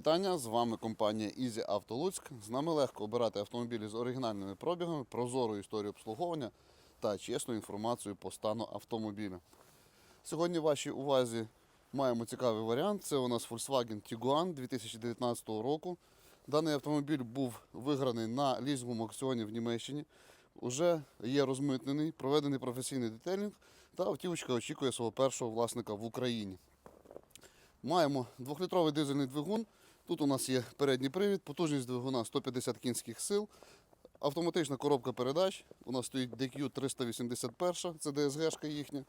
Вітання. З вами компанія Easy Auto. З нами легко обирати автомобілі з оригінальними пробігами, прозору історію обслуговування та чесну інформацію по стану автомобіля. Сьогодні в вашій увазі маємо цікавий варіант. Це у нас Volkswagen Tiguan 2019 року. Даний автомобіль був виграний на лізинговому аукціоні в Німеччині. Уже є розмитнений, проведений професійний детелінг та автівочка очікує свого першого власника в Україні. Маємо 2-літровий дизельний двигун. Тут у нас є передній привід, потужність двигуна 150 кінських сил, автоматична коробка передач. У нас стоїть DQ 381, це DSG їхня.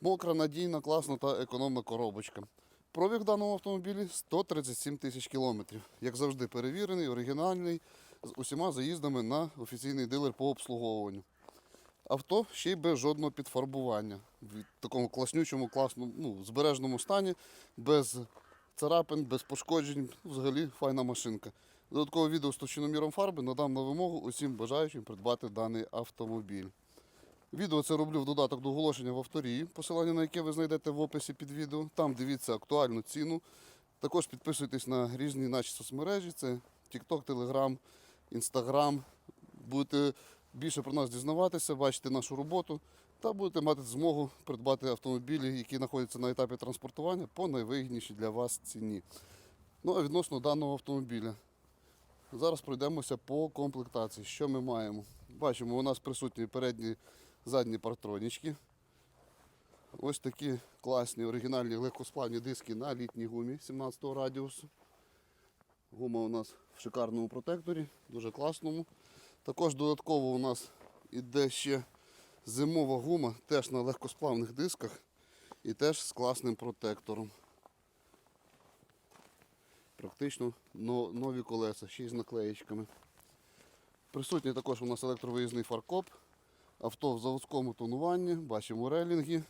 Мокра, надійна, класна та економна коробочка. Пробіг даного автомобілі 137 тисяч кілометрів. Як завжди, перевірений, оригінальний, з усіма заїздами на офіційний дилер по обслуговуванню. Авто ще й без жодного підфарбування. В такому класнючому, класному, ну, збережному стані, без царапин, без пошкоджень. Взагалі файна машинка. Додаткове відео з товщиноміром фарби надам на вимогу усім бажаючим придбати даний автомобіль. Відео це роблю в додаток до оголошення в авторії, посилання на яке ви знайдете в описі під відео. Там дивіться актуальну ціну. Також підписуйтесь на різні наші соцмережі: це TikTok, Telegram, Instagram. Будете більше про нас дізнаватися, бачити нашу роботу та будете мати змогу придбати автомобілі, які знаходяться на етапі транспортування по найвигіднішій для вас ціні. Ну а відносно даного автомобіля. Зараз пройдемося по комплектації. Що ми маємо? Бачимо, у нас присутні передні задні партронічки. Ось такі класні оригінальні легкосплавні диски на літній гумі 17 радіусу. Гума у нас в шикарному протекторі, дуже класному. Також додатково у нас іде ще зимова гума, теж на легкосплавних дисках і теж з класним протектором. Практично нові колеса, ще й з наклеєчками. Присутній також у нас електровиїзний фаркоп, авто в заводському тонуванні, бачимо релінги.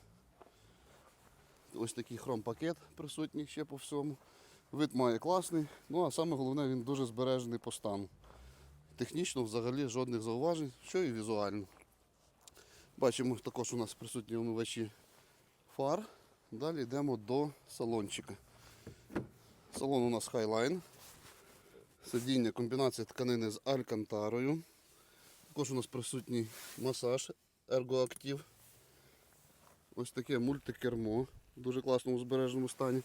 Ось такий хром-пакет присутній ще по всьому. Вид має класний, ну а саме головне він дуже збережений по стану. Технічно взагалі жодних зауважень, що і візуально. Бачимо, також у нас присутні омивачі фар. Далі йдемо до салончика. Салон у нас Highline. Сидіння комбінація тканини з алькантарою. Також у нас присутній масаж Ergoactive. Ось таке мультикермо в дуже класному збереженому стані.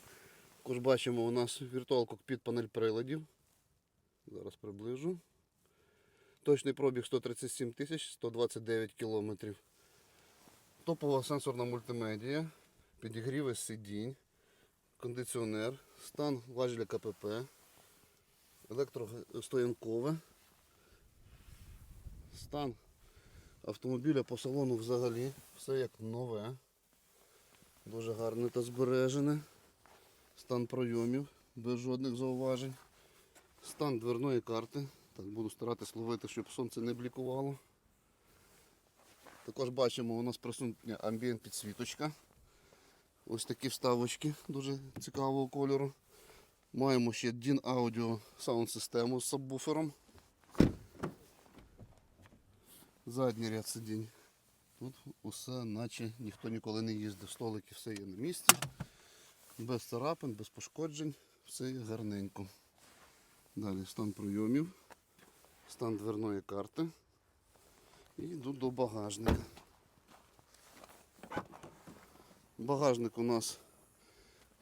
Також бачимо у нас віртуалку під панель приладів. Зараз приближу. Точний пробіг 137 тисяч 129 кілометрів. Топова сенсорна мультимедія, підігріви сидінь, кондиціонер, стан важеля КПП, електростоянкове, стан автомобіля по салону взагалі, все як нове, дуже гарне та збережене, стан пройомів без жодних зауважень, стан дверної карти. Так, буду старатись ловити, щоб сонце не блікувало. Також бачимо, у нас присутня амбієнт підсвіточка. Ось такі вставочки дуже цікавого кольору. Маємо ще DIN Audio саунд систему з сабвуфером. Задній ряд сидінь. Тут усе наче ніхто ніколи не їздив. Столики все є на місці. Без царапин, без пошкоджень, все є гарненько. Далі стан прийомів, стан дверної карти. І йду до багажника. Багажник у нас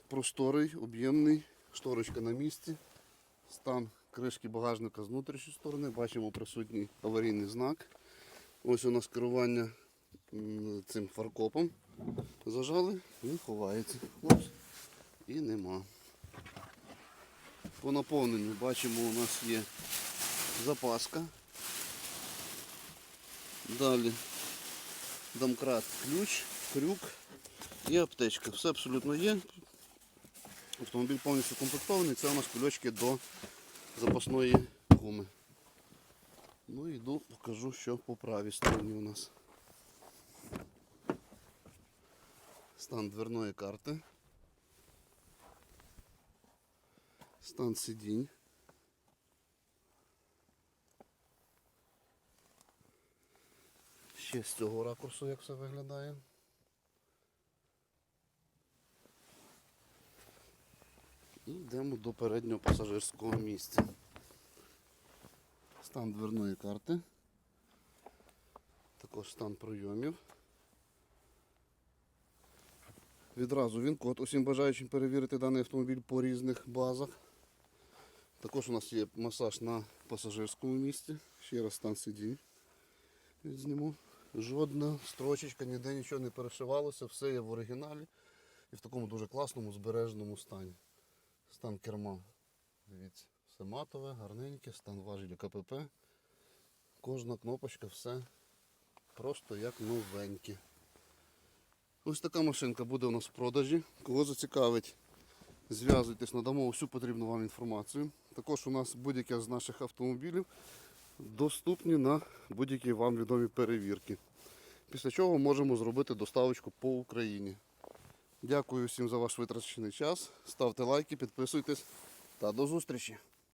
просторий, об'ємний, шторочка на місці. Стан кришки багажника з внутрішньої сторони. Бачимо присутній аварійний знак. Ось у нас керування цим фаркопом. Зажали, він ховається. Хлопці. І нема. По наповненню бачимо, у нас є запаска. Далі домкрат, ключ, крюк і аптечка. Все абсолютно є. Автомобіль повністю комплектований. Це у нас кульочки до запасної гуми. Ну і йду, покажу, що по правій стороні у нас. Стан дверної карти. Стан сидінь. Ще з цього ракурсу як все виглядає. І йдемо до переднього пасажирського місця. Стан дверної карти. Також стан пройомів. Відразу він код усім бажаючим перевірити даний автомобіль по різних базах. Також у нас є масаж на пасажирському місці. Ще раз стан сидінь. Зніму. Жодна строчечка, ніде нічого не перешивалося, все є в оригіналі і в такому дуже класному збереженому стані. Стан керма. Дивіться, все матове, гарненьке, стан важелі КПП. Кожна кнопочка, все просто як новеньке. Ось така машинка буде у нас в продажі. Кого зацікавить, зв'язуйтесь, надамо всю потрібну вам інформацію. Також у нас будь-яке з наших автомобілів доступні на будь-які вам відомі перевірки. Після чого можемо зробити доставочку по Україні. Дякую всім за ваш витрачений час. Ставте лайки, підписуйтесь та до зустрічі!